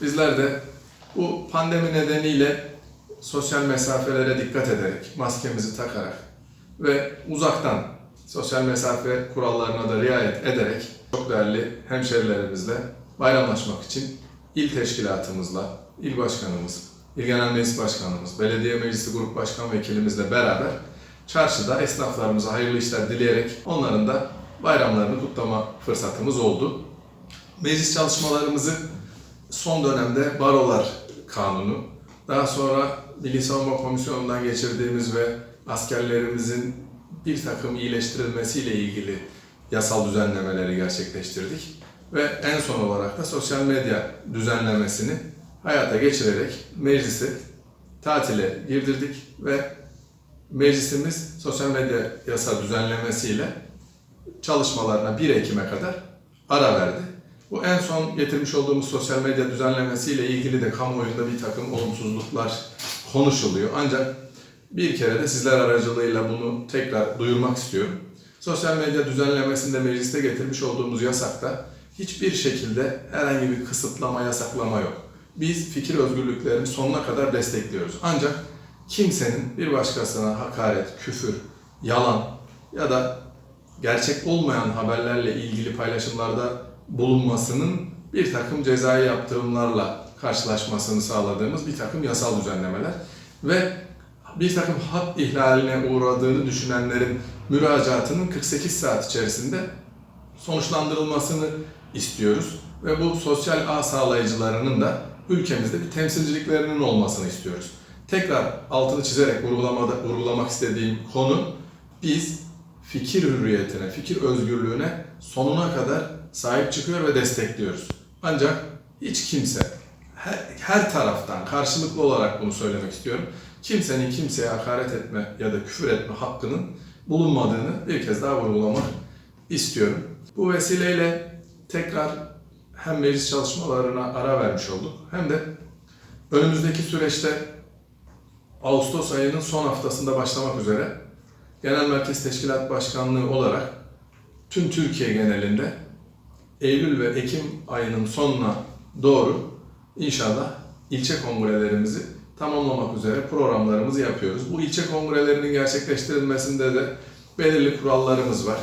Bizler de bu pandemi nedeniyle sosyal mesafelere dikkat ederek, maskemizi takarak ve uzaktan sosyal mesafe kurallarına da riayet ederek çok değerli hemşerilerimizle bayramlaşmak için il teşkilatımızla, il başkanımız, il genel meclis başkanımız, belediye meclisi grup başkan vekilimizle beraber çarşıda esnaflarımıza hayırlı işler dileyerek onların da bayramlarını kutlama fırsatımız oldu. Meclis çalışmalarımızı son dönemde Barolar Kanunu, daha sonra Milli Savunma Komisyonu'ndan geçirdiğimiz ve askerlerimizin bir takım iyileştirilmesiyle ilgili yasal düzenlemeleri gerçekleştirdik. Ve en son olarak da sosyal medya düzenlemesini hayata geçirerek meclisi tatile girdirdik ve meclisimiz sosyal medya yasa düzenlemesiyle çalışmalarına 1 Ekim'e kadar ara verdi. Bu en son getirmiş olduğumuz sosyal medya düzenlemesiyle ilgili de kamuoyunda bir takım olumsuzluklar konuşuluyor. Ancak bir kere de sizler aracılığıyla bunu tekrar duyurmak istiyorum. Sosyal medya düzenlemesinde mecliste getirmiş olduğumuz yasakta hiçbir şekilde herhangi bir kısıtlama, yasaklama yok. Biz fikir özgürlüklerini sonuna kadar destekliyoruz. Ancak kimsenin bir başkasına hakaret, küfür, yalan ya da gerçek olmayan haberlerle ilgili paylaşımlarda bulunmasının bir takım cezai yaptırımlarla karşılaşmasını sağladığımız bir takım yasal düzenlemeler ve bir takım hak ihlaline uğradığını düşünenlerin müracaatının 48 saat içerisinde sonuçlandırılmasını istiyoruz ve bu sosyal ağ sağlayıcılarının da ülkemizde bir temsilciliklerinin olmasını istiyoruz. Tekrar altını çizerek vurgulamada, vurgulamak istediğim konu biz fikir hürriyetine, fikir özgürlüğüne sonuna kadar sahip çıkıyor ve destekliyoruz. Ancak hiç kimse her, her taraftan karşılıklı olarak bunu söylemek istiyorum. Kimsenin kimseye hakaret etme ya da küfür etme hakkının bulunmadığını bir kez daha vurgulamak istiyorum. Bu vesileyle tekrar hem meclis çalışmalarına ara vermiş olduk hem de önümüzdeki süreçte Ağustos ayının son haftasında başlamak üzere Genel Merkez Teşkilat Başkanlığı olarak tüm Türkiye genelinde Eylül ve Ekim ayının sonuna doğru inşallah ilçe kongrelerimizi tamamlamak üzere programlarımızı yapıyoruz. Bu ilçe kongrelerinin gerçekleştirilmesinde de belirli kurallarımız var.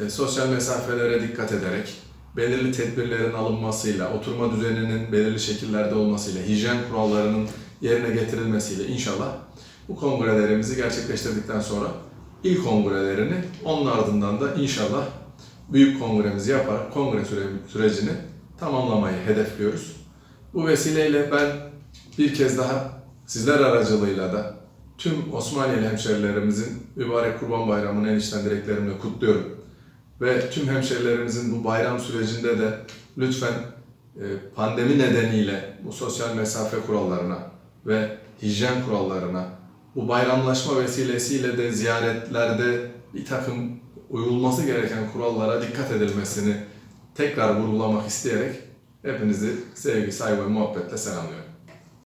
E, sosyal mesafelere dikkat ederek, belirli tedbirlerin alınmasıyla, oturma düzeninin belirli şekillerde olmasıyla, hijyen kurallarının yerine getirilmesiyle inşallah bu kongrelerimizi gerçekleştirdikten sonra il kongrelerini, onun ardından da inşallah büyük kongremizi yaparak kongre süre- sürecini tamamlamayı hedefliyoruz. Bu vesileyle ben bir kez daha sizler aracılığıyla da tüm Osmaniyeli hemşerilerimizin mübarek Kurban Bayramı'nı en içten dileklerimle kutluyorum. Ve tüm hemşerilerimizin bu bayram sürecinde de lütfen e, pandemi nedeniyle bu sosyal mesafe kurallarına ve hijyen kurallarına, bu bayramlaşma vesilesiyle de ziyaretlerde bir takım uyulması gereken kurallara dikkat edilmesini tekrar vurgulamak isteyerek hepinizi sevgi, saygı ve muhabbetle selamlıyorum.